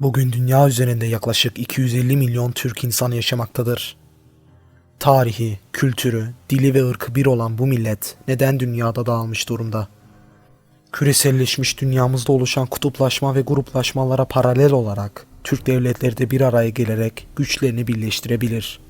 Bugün dünya üzerinde yaklaşık 250 milyon Türk insan yaşamaktadır. Tarihi, kültürü, dili ve ırkı bir olan bu millet neden dünyada dağılmış durumda? Küreselleşmiş dünyamızda oluşan kutuplaşma ve gruplaşmalara paralel olarak Türk devletleri de bir araya gelerek güçlerini birleştirebilir.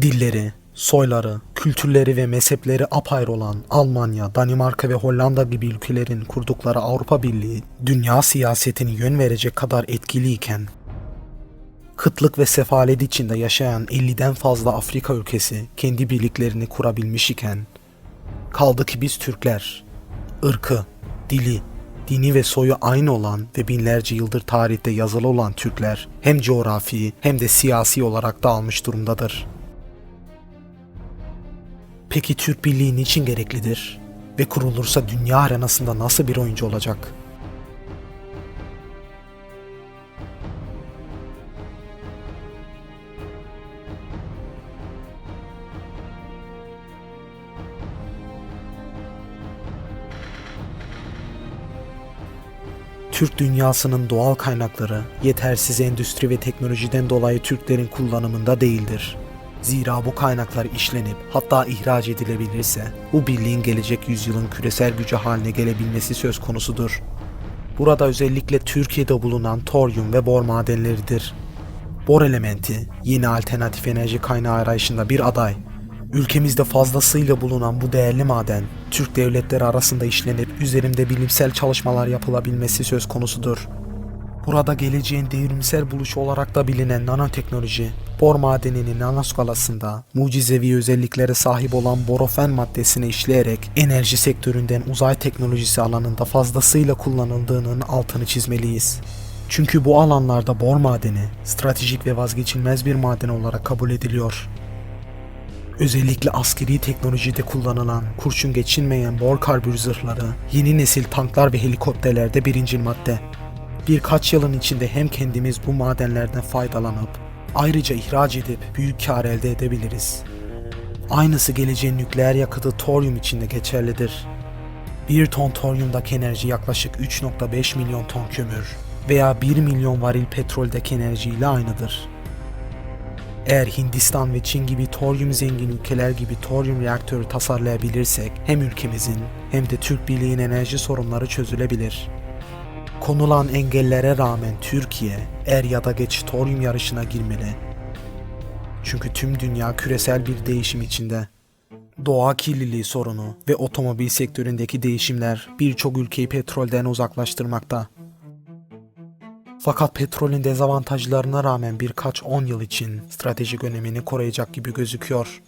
Dilleri, soyları, kültürleri ve mezhepleri apayrı olan Almanya, Danimarka ve Hollanda gibi ülkelerin kurdukları Avrupa Birliği dünya siyasetini yön verecek kadar etkiliyken kıtlık ve sefalet içinde yaşayan 50'den fazla Afrika ülkesi kendi birliklerini kurabilmiş iken kaldı ki biz Türkler ırkı, dili, dini ve soyu aynı olan ve binlerce yıldır tarihte yazılı olan Türkler hem coğrafi hem de siyasi olarak dağılmış durumdadır. Peki Türk Birliği niçin gereklidir? Ve kurulursa dünya arenasında nasıl bir oyuncu olacak? Türk dünyasının doğal kaynakları yetersiz endüstri ve teknolojiden dolayı Türklerin kullanımında değildir. Zira bu kaynaklar işlenip hatta ihraç edilebilirse bu birliğin gelecek yüzyılın küresel gücü haline gelebilmesi söz konusudur. Burada özellikle Türkiye'de bulunan toryum ve bor madenleridir. Bor elementi yeni alternatif enerji kaynağı arayışında bir aday. Ülkemizde fazlasıyla bulunan bu değerli maden Türk devletleri arasında işlenip üzerinde bilimsel çalışmalar yapılabilmesi söz konusudur. Burada geleceğin devrimsel buluşu olarak da bilinen nanoteknoloji, bor madeninin nanoskalasında mucizevi özelliklere sahip olan borofen maddesini işleyerek enerji sektöründen uzay teknolojisi alanında fazlasıyla kullanıldığının altını çizmeliyiz. Çünkü bu alanlarda bor madeni stratejik ve vazgeçilmez bir maden olarak kabul ediliyor. Özellikle askeri teknolojide kullanılan kurşun geçinmeyen bor karbür zırhları, yeni nesil tanklar ve helikopterlerde birincil madde. Birkaç yılın içinde hem kendimiz bu madenlerden faydalanıp ayrıca ihraç edip büyük kar elde edebiliriz. Aynısı geleceğin nükleer yakıtı toryum için de geçerlidir. 1 ton toryumdaki enerji yaklaşık 3.5 milyon ton kömür veya 1 milyon varil petroldeki enerji ile aynıdır. Eğer Hindistan ve Çin gibi toryum zengin ülkeler gibi toryum reaktörü tasarlayabilirsek hem ülkemizin hem de Türk Birliği'nin enerji sorunları çözülebilir. Konulan engellere rağmen Türkiye er ya da geç toryum yarışına girmeli. Çünkü tüm dünya küresel bir değişim içinde. Doğa kirliliği sorunu ve otomobil sektöründeki değişimler birçok ülkeyi petrolden uzaklaştırmakta. Fakat petrolün dezavantajlarına rağmen birkaç on yıl için stratejik önemini koruyacak gibi gözüküyor.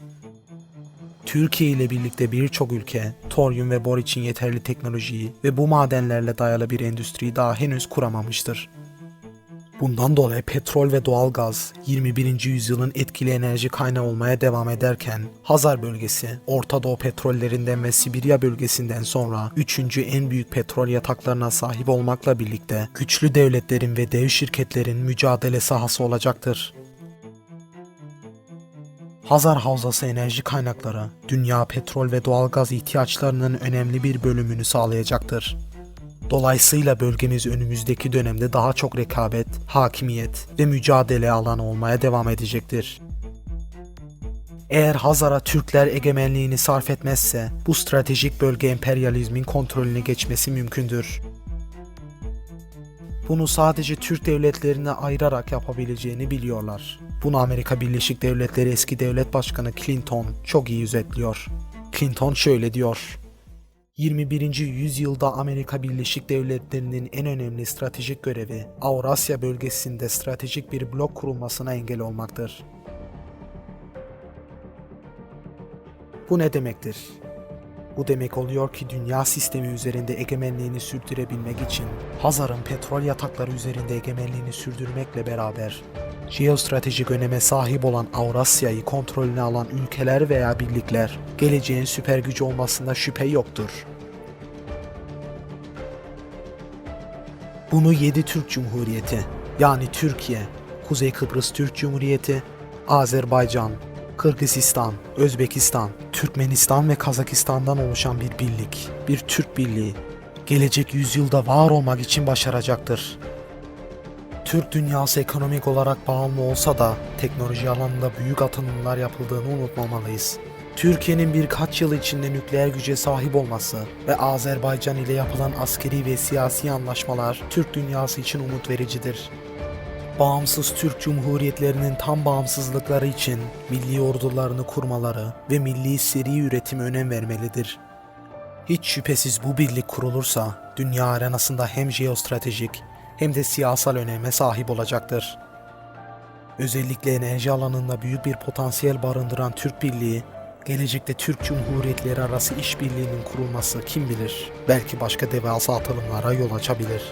Türkiye ile birlikte birçok ülke toryum ve bor için yeterli teknolojiyi ve bu madenlerle dayalı bir endüstriyi daha henüz kuramamıştır. Bundan dolayı petrol ve doğalgaz 21. yüzyılın etkili enerji kaynağı olmaya devam ederken Hazar bölgesi Orta Doğu petrollerinden ve Sibirya bölgesinden sonra 3. en büyük petrol yataklarına sahip olmakla birlikte güçlü devletlerin ve dev şirketlerin mücadele sahası olacaktır. Hazar Havzası enerji kaynakları dünya petrol ve doğalgaz ihtiyaçlarının önemli bir bölümünü sağlayacaktır. Dolayısıyla bölgemiz önümüzdeki dönemde daha çok rekabet, hakimiyet ve mücadele alanı olmaya devam edecektir. Eğer Hazar'a Türkler egemenliğini sarf etmezse bu stratejik bölge emperyalizmin kontrolüne geçmesi mümkündür. Bunu sadece Türk devletlerine ayırarak yapabileceğini biliyorlar. Bunu Amerika Birleşik Devletleri eski devlet başkanı Clinton çok iyi özetliyor. Clinton şöyle diyor. 21. yüzyılda Amerika Birleşik Devletleri'nin en önemli stratejik görevi Avrasya bölgesinde stratejik bir blok kurulmasına engel olmaktır. Bu ne demektir? Bu demek oluyor ki dünya sistemi üzerinde egemenliğini sürdürebilmek için Hazar'ın petrol yatakları üzerinde egemenliğini sürdürmekle beraber jeostratejik öneme sahip olan Avrasya'yı kontrolüne alan ülkeler veya birlikler geleceğin süper gücü olmasında şüphe yoktur. Bunu 7 Türk Cumhuriyeti yani Türkiye, Kuzey Kıbrıs Türk Cumhuriyeti, Azerbaycan, Kırgızistan, Özbekistan, Türkmenistan ve Kazakistan'dan oluşan bir birlik, bir Türk birliği gelecek yüzyılda var olmak için başaracaktır. Türk dünyası ekonomik olarak bağımlı olsa da teknoloji alanında büyük atılımlar yapıldığını unutmamalıyız. Türkiye'nin birkaç yıl içinde nükleer güce sahip olması ve Azerbaycan ile yapılan askeri ve siyasi anlaşmalar Türk dünyası için umut vericidir. Bağımsız Türk Cumhuriyetlerinin tam bağımsızlıkları için milli ordularını kurmaları ve milli seri üretime önem vermelidir. Hiç şüphesiz bu birlik kurulursa dünya arenasında hem jeostratejik hem de siyasal öneme sahip olacaktır. Özellikle enerji alanında büyük bir potansiyel barındıran Türk Birliği, gelecekte Türk Cumhuriyetleri arası işbirliğinin kurulması kim bilir, belki başka devasa atılımlara yol açabilir.